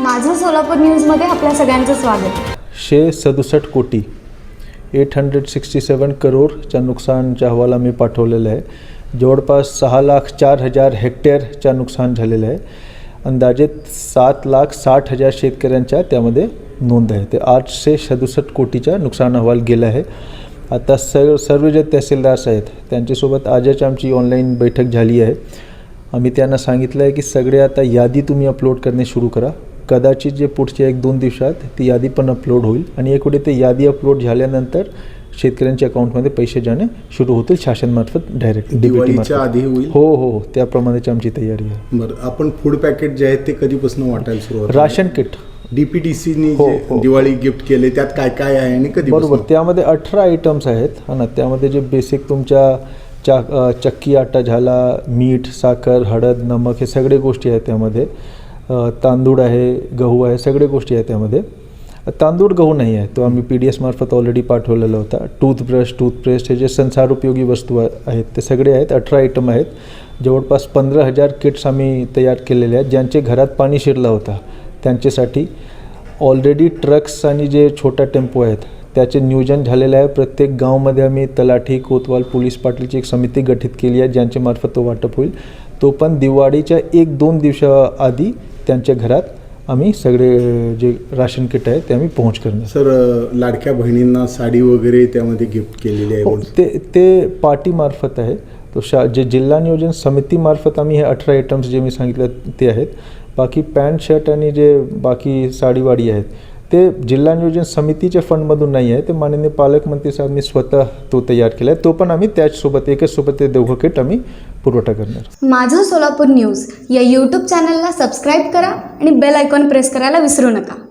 माझं सोलापूर न्यूजमध्ये आपल्या सगळ्यांचं स्वागत. शे सदुसष्ट कोटी एट हंड्रेड सिक्स्टी सेवन करोडच्या नुकसानचा अहवाल आम्ही पाठवलेला आहे. जवळपास सहा लाख चार हजार हेक्टेअरच्या नुकसान झालेलं आहे. अंदाजे सात लाख साठ हजार शेतकऱ्यांच्या त्यामध्ये नोंद आहे. ते आठशे सदुसष्ट कोटीचा नुकसान अहवाल गेला आहे. आता सर्व सर्व जे तहसीलदार्स आहेत त्यांच्यासोबत आजच आमची ऑनलाईन बैठक झाली आहे. आम्ही त्यांना सांगितलं आहे की सगळे आता यादी तुम्ही अपलोड करणे सुरू करा. कदाचित जे पुढच्या एक दोन दिवसात ती यादी पण अपलोड होईल. आणि एक वेळी ते यादी अपलोड झाल्यानंतर शेतकऱ्यांच्या अकाउंटमध्ये पैसे जाणे सुरू होतील शासनमार्फत डायरेक्ट दिवाळीच्या आधी होईल? हो हो हो. त्याप्रमाणेच आमची तयारी आहे. बरं. आपण फूड पॅकेट जे आहेत ते कधीपासून वाटायला सुरुवात राशन किट. डीपीटीसीनी हो, हो. दिवाळी गिफ्ट केले त्यात काय काय आहे आणि कधी बरोबर. त्यामध्ये अठरा आयटम्स आहेत. हा ना त्यामध्ये जे बेसिक तुमच्या चा चक्की आटा झाला मीठ साखर हळद नमक हे सगळे गोष्टी आहेत त्यामध्ये. तांदूळ आहे गहू आहे सगळे गोष्टी आहेत त्यामध्ये. तांदूळ गहू नाही आहे. तो आम्ही पी डी एसमार्फत ऑलरेडी पाठवलेला होता. टूथब्रश टूथपेस्ट हे जे संसारोपयोगी वस्तू आहेत ते सगळे आहेत. अठरा आयटम आहेत. जवळपास पंधरा हजार किट्स आम्ही तयार केलेले आहेत. ज्यांचे घरात पाणी शिरला होता. त्यांच्यासाठी ऑलरेडी ट्रक्स आणि जे छोटा टेम्पो आहेत त्याचे नियोजन झालेलं आहे. प्रत्येक गावामध्ये आम्ही तलाठी कोतवाल पोलीस पाटीलची एक समिती गठीत केली आहे ज्यांच्यामार्फत तो वाटप होईल. तो पण दिवाळीच्या एक दोन दिवसाआधी त्यांच्या घरात आम्ही सगळे जे राशन किट आहे ते आम्ही पोहोच करणार. सर लाडक्या बहिणींना साडी वगैरे त्यामध्ये गिफ्ट केलेली आहे हो, ते ते पार्टीमार्फत आहे. तो शा जे जिल्हा नियोजन समितीमार्फत आम्ही हे अठरा आयटम्स जे मी सांगितलं ते आहेत. बाकी पॅन्ट शर्ट आणि जे बाकी साडीवाडी आहेत ते जिल्हा नियोजन समितीच्या फंडमधून नाही आहे. ते माननीय पालकमंत्री साहेबांनी स्वतः तो तयार केला आहे तो पण आम्ही त्याचसोबत एकच सोबत ते दोघं किट आम्ही पुरवठा करणार. माझं सोलापूर न्यूज या यूट्यूब चॅनलला सबस्क्राईब करा आणि बेल आयकॉन प्रेस करायला विसरू नका.